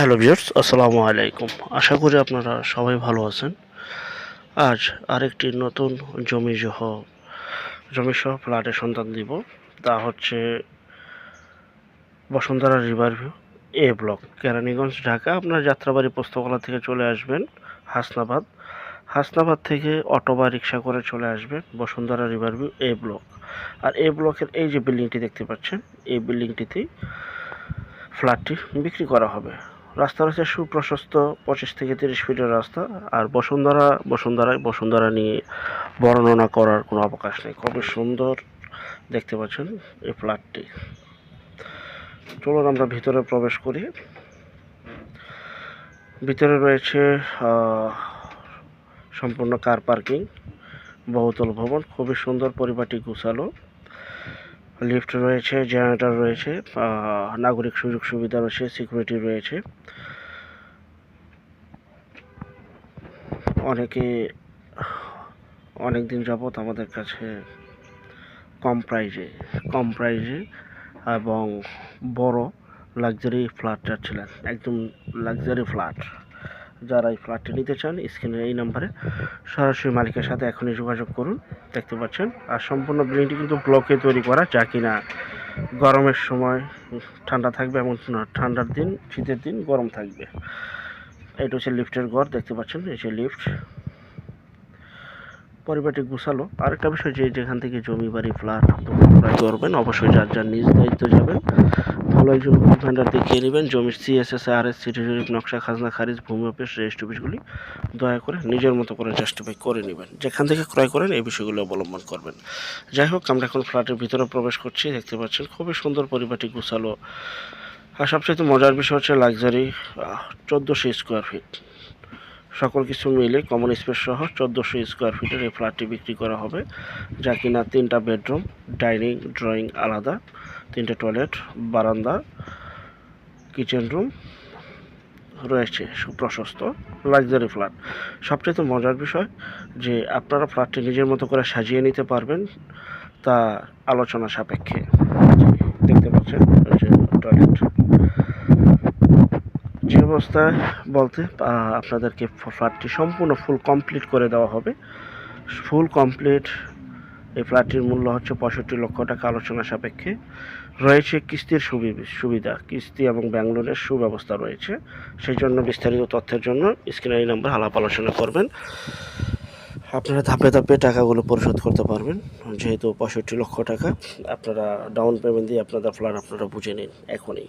Hello viewers, আসসালামু আলাইকুম। আশা করি আপনারা সবাই ভালো আছেন। আজ আরেকটি নতুন জমি সহ জমি সহ ফ্ল্যাটের সন্ধান দিব। তা হচ্ছে Bashundhara river view, A block, Keraniganj, Dhaka. আপনার যাত্রাবাড়ি পোস্তকলা থেকে চলে আসবেন, হাসনাবাদ। হাসনাবাদ থেকে অটো বা রিক্সা করে চলে আসবেন Bashundhara river view, A block. R A ব্লকের এই যে বিল্ডিংটি দেখতে পাচ্ছেন, এই বিল্ডিংটিতেই ফ্ল্যাটটি বিক্রি করা হবে। রাস্তা রয়েছে সুপ্রশস্ত পঁচিশ থেকে তিরিশ ফিটের রাস্তা, আর বসুন্ধরা বসুন্ধরায় বসুন্ধরা নিয়ে বর্ণনা করার কোনো অবকাশ নেই। খুবই সুন্দর দেখতে পাচ্ছেন এই ফ্ল্যাটটি। চলুন আমরা ভিতরে প্রবেশ করি। ভিতরে রয়েছে সম্পূর্ণ কার পার্কিং বহুতল ভবন, খুবই সুন্দর পরিপাটি গুছালো। লিফট রয়েছে, জেনারেটর রয়েছে নাগরিক সুযোগ সুবিধা রয়েছে, সিকিউরিটি রয়েছে। অনেকে অনেক দিন যাবৎ আমাদের কাছে কম প্রাইজে কম প্রাইজে এবং বড় লাক্সারি ফ্ল্যাট চাচ্ছিলেন একদম লাক্সারি ফ্ল্যাট। যারা এই ফ্ল্যাটটি নিতে চান স্ক্রিনের এই নাম্বারে সরাসরি মালিকের সাথে এখনই যোগাযোগ করুন, দেখতে পাচ্ছেন। আর সম্পূর্ণ বিল্ডিংটি কিন্তু ব্লকে তৈরি করা, যা কিনা গরমের সময়, ঠান্ডা থাকবে এবং ঠান্ডার দিন, শীতের দিন গরম থাকবে। এটা হচ্ছে লিফটের ঘর, দেখতে পাচ্ছেন, এই যে লিফট পরিবারটি গুছালো। আরেকটা বিষয় যে যেখান থেকে জমি বাড়ি ফ্ল্যাট করবেন, অবশ্যই যার যার নিজ দায়িত্ব যাবেন ভালো একজন ভেন্ডার দেখিয়ে নেবেন। জমির সিএসএস আর এস সিটি জরিপ নকশা, খাজনা, খারিজ, ভূমি অফিস রেজিস্ট অফিসগুলি দয়া করে নিজের মতো করে জাস্টিফাই করে নেবেন। যেখান থেকে ক্রয় করেন এই বিষয়গুলি অবলম্বন করবেন। যাই হোক, আমরা এখন ফ্ল্যাটের ভিতরে প্রবেশ করছি। দেখতে পাচ্ছেন, খুবই সুন্দর পরিবারটি গুছালো। আর সবচেয়ে মজার বিষয় হচ্ছে লাক্সারি চোদ্দোশো স্কোয়ার ফিট সকল কিছু মিলে কমন স্পেস সহ চোদ্দোশো স্কোয়ার ফিটের এই ফ্ল্যাটটি বিক্রি করা হবে। যা কিনা তিনটা বেডরুম ডাইনিং ড্রয়িং আলাদা, তিনটে টয়লেট বারান্দা কিচেন রুম রয়েছে সুপ্রশস্ত লাক্সারি ফ্ল্যাট সবচেয়ে মজার বিষয় যে আপনারা ফ্ল্যাটটি নিজের মতো করে সাজিয়ে নিতে পারবেন তা আলোচনা সাপেক্ষে। দেখতে পাচ্ছেন টয়লেট যে অবস্থায় বলতে আপনাদেরকে ফ্ল্যাটটি সম্পূর্ণ ফুল কমপ্লিট করে দেওয়া হবে। ফুল কমপ্লিট এই ফ্ল্যাটটির মূল্য হচ্ছে পঁয়ষট্টি লক্ষ টাকা আলোচনা সাপেক্ষে। রয়েছে কিস্তির সুবি- সুবিধা, কিস্তি এবং ব্যাঙ্গলোরের সুব্যবস্থা রয়েছে। সেই জন্য বিস্তারিত তথ্যের জন্য স্ক্রিনারি নাম্বার আলাপ আলোচনা করবেন। আপনারা ধাপে ধাপে টাকাগুলো পরিশোধ করতে পারবেন। যেহেতু পঁয়ষট্টি লক্ষ টাকা, আপনারা ডাউন পেমেন্ট দিয়ে আপনাদের ফ্ল্যাট আপনারা বুঝে নিন, এখনই।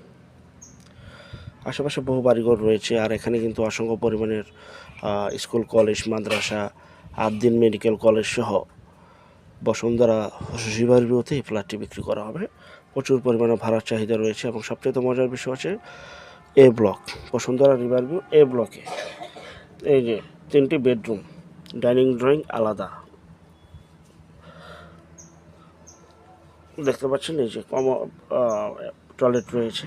আশেপাশে বহু বাড়িঘর রয়েছে, আর এখানে কিন্তু অসংখ্য পরিমাণের স্কুল, কলেজ, মাদ্রাসা, আবদিন মেডিকেল কলেজ সহ বসুন্ধরা রিভার ভিউতে এই ফ্ল্যাটটি বিক্রি করা হবে। প্রচুর পরিমাণে ভাড়ার চাহিদা রয়েছে এবং সবচেয়ে মজার বিষয় হচ্ছে A block, Bashundhara river view A ব্লকে এই যে তিনটি বেডরুম, ডাইনিং ড্রয়িং আলাদা। দেখতে পাচ্ছেন এই যে কম টয়লেট রয়েছে।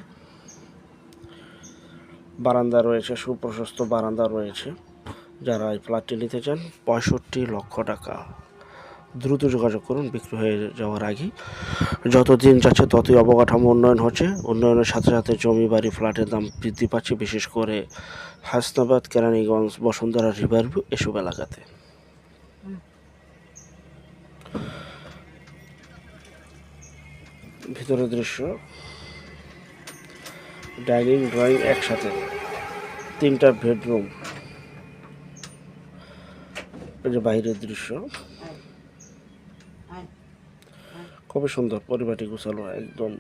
বারান্দা রয়েছে, সুপ্রশস্ত বারান্দা রয়েছে। যারা এই ফ্ল্যাটটি নিতে চান, পঁয়ষট্টি লক্ষ টাকা। দ্রুত যোগাযোগ করুন, বিক্রি হয়ে যাওয়ার আগে যত দিন যাচ্ছে ততই অবকাঠামো উন্নয়ন হচ্ছে। উন্নয়নের সাথে সাথে জমি, বাড়ি, ফ্ল্যাটের দাম বৃদ্ধি পাচ্ছে, বিশেষ করে হাসনাবাদ, কেরানীগঞ্জ, বসুন্ধরা রিভার ভিউ এসব এলাকাতে। ভিতরের দৃশ্য। ডাইনিং, ড্রয়িং একসাথে। তিনটা বেডরুম। যে বাইরের দৃশ্য। খুবই সুন্দর পরিবারটি গুছালো, একদম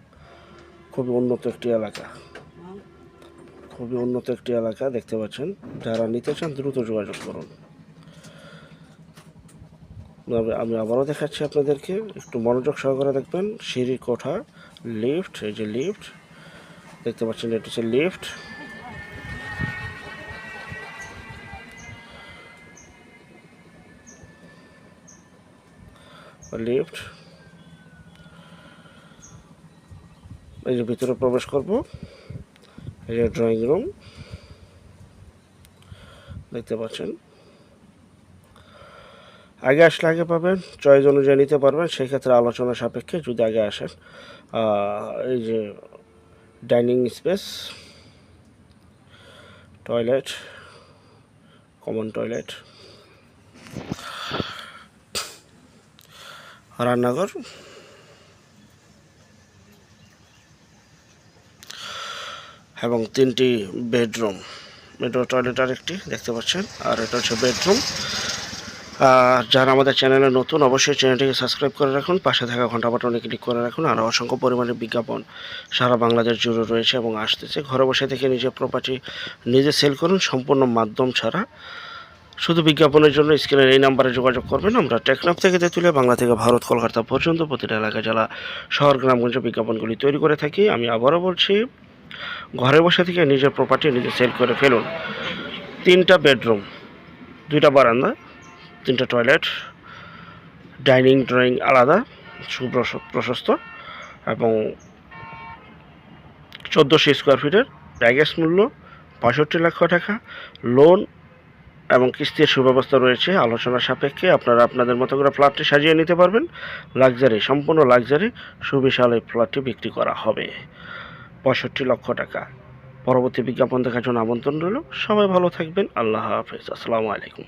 খুবই উন্নত একটি এলাকা। খুবই উন্নত একটি এলাকা, দেখতে পাচ্ছেন। যারা নিতে চান, দ্রুত যোগাযোগ করুন। আমি আবারও দেখাচ্ছি আপনাদেরকে, একটু মনোযোগ সহকারে দেখবেন। সিঁড়ি কোঠা, লিফট, এই যে লিফট। দেখতে পাচ্ছেন এটা হচ্ছে লিফট। লিফট। এই যে ভিতরে প্রবেশ করব। এই যে ড্রয়িং রুম দেখতে পাচ্ছেন। আগে আসলে আগে পাবেন চয়েস অনুযায়ী নিতে পারবেন। সেক্ষেত্রে আলোচনা সাপেক্ষে যদি আগে আসেন এই যে dining space, toilet, common toilet, রান্নাঘর, এবং তিনটি বেডরুম। বেডরুম, টয়লেট আর একটি দেখতে পাচ্ছেন, আর এটা হচ্ছে বেডরুম। আর যারা আমাদের চ্যানেলে নতুন, অবশ্যই চ্যানেলটিকে সাবস্ক্রাইব করে রাখুন, পাশে থাকা ঘণ্টা বাটনে ক্লিক করে রাখুন, আর অসংখ্য পরিমাণে বিজ্ঞাপন সারা বাংলাদেশ জুড়ে রয়েছে এবং আসতেছে। ঘরে বসে থেকে নিজের প্রপার্টি নিজে সেল করুন, সম্পূর্ণ মাধ্যম ছাড়া। শুধু বিজ্ঞাপনের জন্য স্ক্রিনের এই নাম্বারে যোগাযোগ করবেন। আমরা টেকনাফ থেকে তেঁতুলে বাংলা থেকে ভারত, কলকাতা পর্যন্ত প্রতিটা এলাকা, জেলা, শহর, গ্রামগঞ্জে বিজ্ঞাপনগুলি তৈরি করে থাকি। আমি আবারও বলছি, ঘরে বসে থেকে নিজের প্রপার্টি নিজে সেল করে ফেলুন। তিনটা বেডরুম দুইটা বারান্দা তিনটা টয়লেট ডাইনিং ড্রয়িং আলাদা, সুপ্রশ- প্রশস্ত এবং চোদ্দোশো স্কোয়ার ফিটের প্যাকেজ মূল্য পঁয়ষট্টি লক্ষ টাকা। লোন এবং কিস্তির সুব্যবস্থা রয়েছে। আলোচনা সাপেক্ষে আপনারা আপনাদের মতো করে ফ্ল্যাটটি সাজিয়ে নিতে পারবেন। লাক্সারি সম্পূর্ণ লাক্সারি সুবিশাল এই ফ্ল্যাটটি বিক্রি করা হবে। পঁয়ষট্টি লক্ষ টাকা। পরবর্তী বিজ্ঞাপন দেখার জন্য আমন্ত্রণ রইল। সবাই ভালো থাকবেন। আল্লাহ হাফেজ। আসসালামু আলাইকুম।